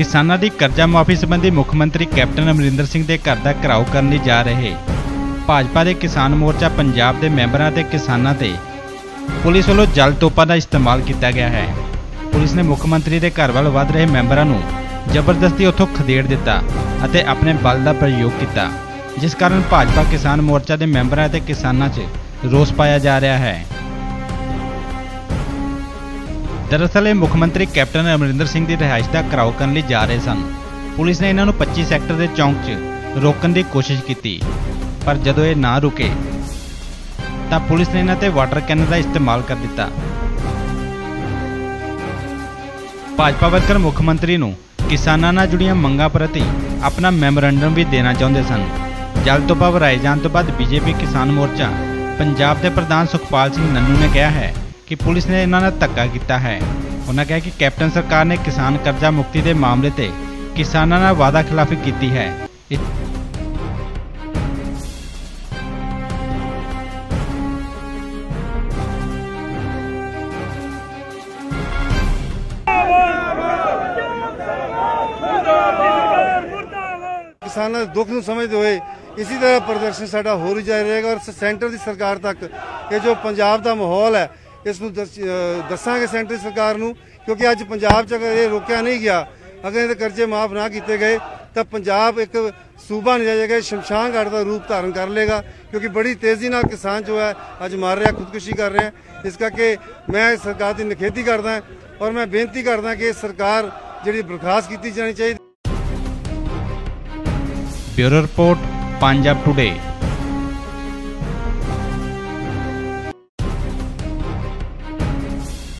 ਕਿਸਾਨਾਂ ਦੀ ਕਰਜ਼ਾ ਮਾਫੀ ਸੰਬੰਧੀ ਮੁੱਖ ਮੰਤਰੀ ਕੈਪਟਨ ਅਮਰਿੰਦਰ ਸਿੰਘ ਦੇ ਘਰ ਦਾ ਘਿਰਾਓ ਕਰਨ ਲਈ ਜਾ ਰਹੇ। ਭਾਜਪਾ ਦੇ ਕਿਸਾਨ ਮੋਰਚਾ ਪੰਜਾਬ ਦੇ ਮੈਂਬਰਾਂ ਤੇ ਕਿਸਾਨਾਂ ਤੇ। ਪੁਲਿਸ ਵੱਲੋਂ ਜਲ ਤੋਪਾਂ ਦਾ ਇਸਤੇਮਾਲ ਕੀਤਾ ਗਿਆ ਹੈ। ਪੁਲਿਸ ਨੇ ਮੁੱਖ ਮੰਤਰੀ ਦੇ ਘਰ ਵੱਲ ਵੱਧ ਰਹੇ ਮੈਂਬਰਾਂ ਨੂੰ ਜ਼ਬਰਦਸਤੀ ਉੱਥੋਂ ਖਦੇੜ ਦਿੱਤਾ ਅਤੇ ਆਪਣੇ ਬਲ ਦਾ ਪ੍ਰਯੋਗ ਕੀਤਾ, ਜਿਸ ਕਾਰਨ ਭਾਜਪਾ ਕਿਸਾਨ ਮੋਰਚਾ ਦੇ ਮੈਂਬਰਾਂ ਅਤੇ ਕਿਸਾਨਾਂ 'ਚ ਰੋਸ ਪਾਇਆ ਜਾ ਰਿਹਾ ਹੈ। ਦਰਅਸਲ ਇਹ ਮੁੱਖ ਮੰਤਰੀ ਕੈਪਟਨ ਅਮਰਿੰਦਰ ਸਿੰਘ ਦੀ ਰਿਹਾਇਸ਼ ਦਾ ਘਰਾਓ ਕਰਨ ਲਈ ਜਾ ਰਹੇ ਸਨ। ਪੁਲਿਸ ਨੇ ਇਹਨਾਂ ਨੂੰ 25 ਸੈਕਟਰ ਦੇ ਚੌਂਕ 'ਚ ਰੋਕਣ ਦੀ ਕੋਸ਼ਿਸ਼ ਕੀਤੀ, ਪਰ ਜਦੋਂ ਇਹ ਨਾ ਰੁਕੇ, ਤਾਂ ਪੁਲਿਸ ਨੇ ਇਹਨਾਂ ਤੇ ਵਾਟਰ ਕੈਨਨ ਦਾ ਇਸਤੇਮਾਲ ਕਰ ਦਿੱਤਾ। ਭਾਜਪਾ ਵਰਕਰ ਮੁੱਖ ਮੰਤਰੀ ਨੂੰ ਕਿਸਾਨਾਂ ਨਾਲ ਜੁੜੀਆਂ ਮੰਗਾਂ ਪ੍ਰਤੀ ਆਪਣਾ ਮੈਮੋਰੈਂਡਮ ਵੀ ਦੇਣਾ ਚਾਹੁੰਦੇ ਸਨ। ਜਲ ਤੋਂ ਭਰਾਏ ਜਾਣ ਤੋਂ ਬਾਅਦ ਬੀਜੇਪੀ ਕਿਸਾਨ ਮੋਰਚਾ ਪੰਜਾਬ ਦੇ ਪ੍ਰਧਾਨ ਸੁਖਪਾਲ ਸਿੰਘ ਨੰਨੂ ਨੇ ਕਿਹਾ ਹੈ ਕਿ ਪੁਲਿਸ ਨੇ ਇਹਨਾਂ ਨਾਲ ਧੱਕਾ ਕੀਤਾ ਹੈ। ਉਹਨਾਂ ਕਿਹਾ ਕਿ ਕੈਪਟਨ ਸਰਕਾਰ ਨੇ ਕਿਸਾਨ ਕਰਜ਼ਾ ਮੁਕਤੀ ਦੇ ਮਾਮਲੇ ਤੇ ਕਿਸਾਨਾਂ ਨਾਲ ਵਾਅਦਾ ਖਿਲਾਫੀ ਕੀਤੀ ਹੈ। ਕਿਸਾਨਾਂ ਦੇ ਦੁੱਖ ਨੂੰ ਸਮਝਦੇ ਹੋਏ ਇਸੇ ਤਰ੍ਹਾਂ ਪ੍ਰਦਰਸ਼ਨ ਸਾਡਾ ਹੋਰ ਹੀ ਜਾਰੀ ਰਹੇਗਾ ਔਰ ਸੈਂਟਰ ਦੀ ਸਰਕਾਰ ਤੱਕ ਇਹ ਜੋ ਪੰਜਾਬ ਦਾ ਮਾਹੌਲ ਹੈ ਇਸ ਨੂੰ ਦੱਸ- ਦੱਸਾਂਗੇ ਸੈਂਟਰ ਸਰਕਾਰ ਨੂੰ, ਕਿਉਂਕਿ ਅੱਜ ਪੰਜਾਬ 'ਚ ਅਗਰ ਇਹ ਰੋਕਿਆ ਨਹੀਂ ਗਿਆ, ਅਗਰ ਇਹਦੇ ਕਰਜ਼ੇ ਮਾਫ ਨਾ ਕੀਤੇ ਗਏ, ਤਾਂ ਪੰਜਾਬ ਇੱਕ ਸੂਬਾ ਨਹੀਂ ਰਹਿ ਜਾਏਗਾ ਸ਼ਮਸ਼ਾਨ ਦਾ ਰੂਪ ਧਾਰਨ ਕਰ ਲੇਗਾ ਕਿਉਂਕਿ ਬੜੀ ਤੇਜ਼ੀ ਨਾਲ ਕਿਸਾਨ ਜੋ ਹੈ, ਅੱਜ ਮਾਰ ਰਿਹਾ, ਖੁਦਕੁਸ਼ੀ ਕਰ ਰਿਹਾ ਇਸ ਕਰਕੇ ਮੈਂ ਸਰਕਾਰ ਦੀ ਨਿਖੇਧੀ ਕਰਦਾ ਔਰ ਮੈਂ ਬੇਨਤੀ ਕਰਦਾ ਕਿ ਸਰਕਾਰ ਜਿਹੜੀ ਬਰਖਾਸਤ ਕੀਤੀ ਜਾਣੀ ਚਾਹੀਦੀ ਬਿਊਰੋ ਰਿਪੋਰਟ, ਪੰਜਾਬ ਟੁਡੇ